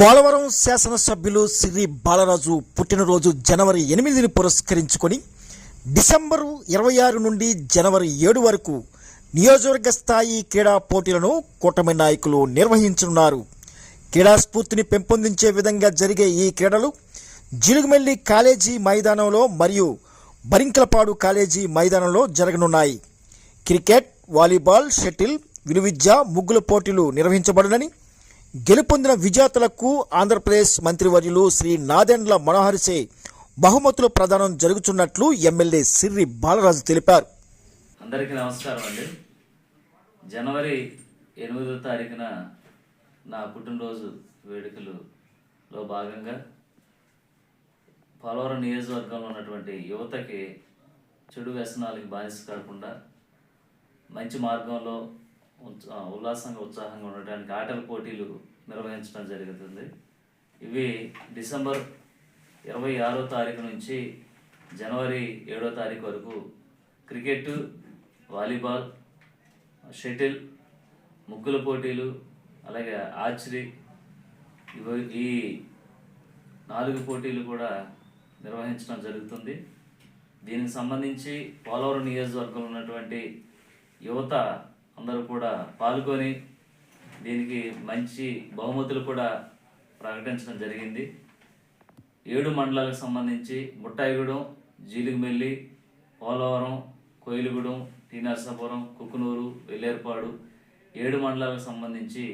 పోలవరం శాసనసభ్యులు శ్రీ బాలరాజు పుట్టినరోజు జనవరి ఎనిమిదిని పురస్కరించుకొని డిసెంబరు ఇరవై ఆరు నుండి జనవరి ఏడు వరకు నియోజకవర్గ స్థాయి క్రీడా పోటీలను కూటమి నాయకులు నిర్వహించనున్నారు. క్రీడా స్ఫూర్తిని పెంపొందించే విధంగా జరిగే ఈ క్రీడలు జిలుగుమెల్లి కాలేజీ మైదానంలో మరియు బరింకలపాడు కాలేజీ మైదానంలో జరగనున్నాయి. క్రికెట్ వాలీబాల్ షటిల్ విలువిద్య ముగ్గుల పోటీలు నిర్వహించబడునని గెలుపొందిన విజేతలకు ఆంధ్రప్రదేశ్ మంత్రివర్యులు శ్రీ నాదెండ్ల మనోహరిసే బహుమతుల ప్రదానం జరుగుతున్నట్లు ఎమ్మెల్యే సిర్రి బాలరాజు తెలిపారు. అందరికీ నమస్కారం అండి. జనవరి ఎనిమిదో తారీఖున నా పుట్టినరోజు వేడుకలులో భాగంగా పోలవరం నియోజకవర్గంలో ఉన్నటువంటి యువతకి చెడు వ్యసనాలకి బానిస కాకుండా మంచి మార్గంలో ఉల్లాసంగా ఉత్సాహంగా ఉండడానికి ఆటల పోటీలు నిర్వహించడం జరుగుతుంది. ఇవి డిసెంబర్ ఇరవై ఆరో తారీఖు నుంచి జనవరి ఏడో తారీఖు వరకు క్రికెట్ వాలీబాల్ షటిల్ ముగ్గుల పోటీలు అలాగే ఆర్చరీ ఇవి ఈ నాలుగు పోటీలు కూడా నిర్వహించడం జరుగుతుంది. దీనికి సంబంధించి పోలవరం నియోజకవర్గంలో ఉన్నటువంటి యువత అందరూ కూడా పాల్గొని దీనికి మంచి బహుమతులు కూడా ప్రకటించడం జరిగింది. ఏడు మండలాలకు సంబంధించి ముట్టాయిగూడెం జీలుగుమెల్లి పోలవరం కోయిలుగూడెం టీ నరసాపురం కుకునూరు వెల్లేరుపాడు ఏడు మండలాలకు సంబంధించి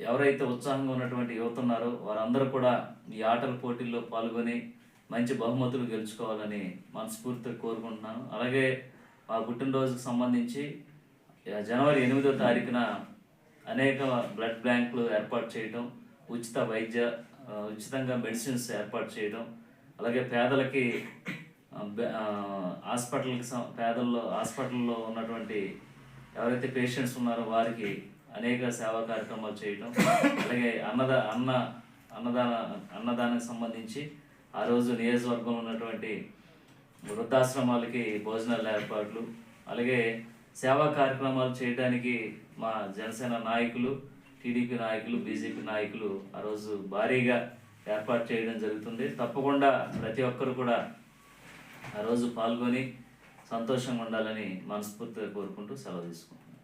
ఎవరైతే ఉత్సాహంగా ఉన్నటువంటి యువత ఉన్నారో వారందరూ కూడా ఈ ఆటల పోటీల్లో పాల్గొని మంచి బహుమతులు గెలుచుకోవాలని మనస్ఫూర్తిగా కోరుకుంటున్నాను. అలాగే మా పుట్టినరోజుకు సంబంధించి జనవరి ఎనిమిదో తారీఖున అనేక బ్లడ్ బ్యాంకులు ఏర్పాటు చేయడం ఉచిత వైద్య ఉచితంగా మెడిసిన్స్ ఏర్పాటు చేయడం అలాగే పేదలకి హాస్పిటల్కి పేదల్లో హాస్పిటల్లో ఉన్నటువంటి ఎవరైతే పేషెంట్స్ ఉన్నారో వారికి అనేక సేవా కార్యక్రమాలు చేయటం అలాగే అన్నదా అన్న అన్నదాన అన్నదానానికి సంబంధించి ఆ రోజు నియోజకవర్గంలో ఉన్నటువంటి వృద్ధాశ్రమాలకి భోజనాల ఏర్పాట్లు అలాగే సేవా కార్యక్రమాలు చేయడానికి మా జనసేన నాయకులు టీడీపీ నాయకులు బీజేపీ నాయకులు ఆ రోజు భారీగా ఏర్పాటు చేయడం జరుగుతుంది. తప్పకుండా ప్రతి ఒక్కరు కూడా ఆ రోజు పాల్గొని సంతోషంగా ఉండాలని మనస్ఫూర్తిగా కోరుకుంటూ సెలవు తీసుకుంటున్నాను